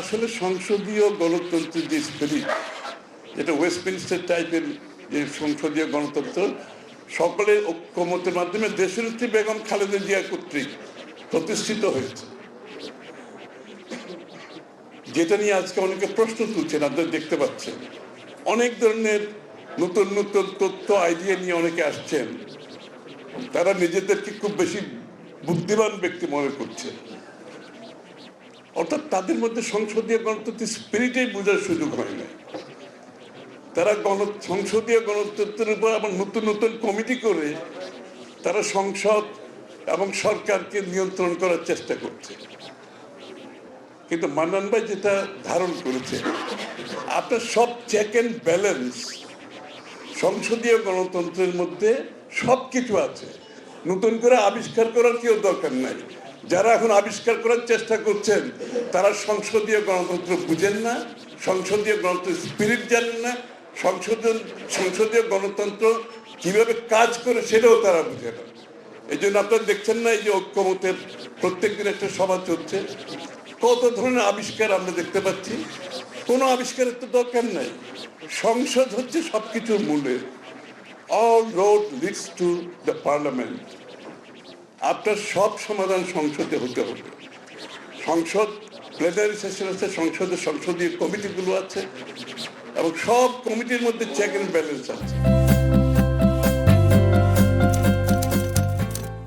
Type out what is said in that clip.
আসলে সংসদীয় গণতন্ত্রের যে স্পিরিট, যেটা ওয়েস্টমিনিস্টার টাইপের যে সংসদীয় গণতন্ত্র, সকলের ঐক্যমতের মাধ্যমে দেশনেত্রী বেগম খালেদা জিয়া কর্তৃক প্রতিষ্ঠিত হয়েছে। যেটা নিয়ে আজকে অনেকে প্রশ্ন তুলছেন, আপনারা দেখতে পাচ্ছেন। অনেক ধরনের নতুন নতুন তথ্য আইডিয়া নিয়ে অনেকে আসছেন। তারা নিজেদেরকে খুব বেশি বুদ্ধিমান ব্যক্তি মনে করছে অর্থাৎ তাদের মধ্যে সংসদীয় গণতন্ত্রের স্পিরিটেই বোঝার সুযোগ হয় না তারা গণ, সংসদীয় গণতন্ত্রের উপর আবার নতুন নতুন কমিটি করে তারা সংসদ এবং সরকারকে নিয়ন্ত্রণ করার চেষ্টা করছে। কিন্তু মান্নান ভাই যেটা ধারণ করেছে, আপনার সব চেক অ্যান্ড ব্যালেন্স সংসদীয় গণতন্ত্রের মধ্যে সব কিছু আছে। নতুন করে আবিষ্কার করার কেউ দরকার নাই। যারা এখন আবিষ্কার করার চেষ্টা করছেন, তারা সংসদীয় গণতন্ত্র বুঝেন না, সংসদীয় গণতন্ত্র স্পিরিট জানেন না সংসদীয় সংসদীয় গণতন্ত্র কীভাবে কাজ করে সেটাও তারা বুঝে না। এই জন্য আপনারা দেখছেন না এই যে ঐক্যমতের প্রত্যেক দিন একটা সভা চলছে। কত ধরনের আবিষ্কার আমরা দেখতে পাচ্ছি। কোনো আবিষ্কারের তো দরকার নাই। সংসদ হচ্ছে সবকিছুর মূলে। All road leads to the parliament আপনার সব সমাধান সংসদে হতে হবে। সংসদ প্লেনারি সেশন আছে সংসদের সংসদীয় কমিটিগুলো আছে, এবং সব কমিটির মধ্যে চেক অ্যান্ড ব্যালেন্স আছে।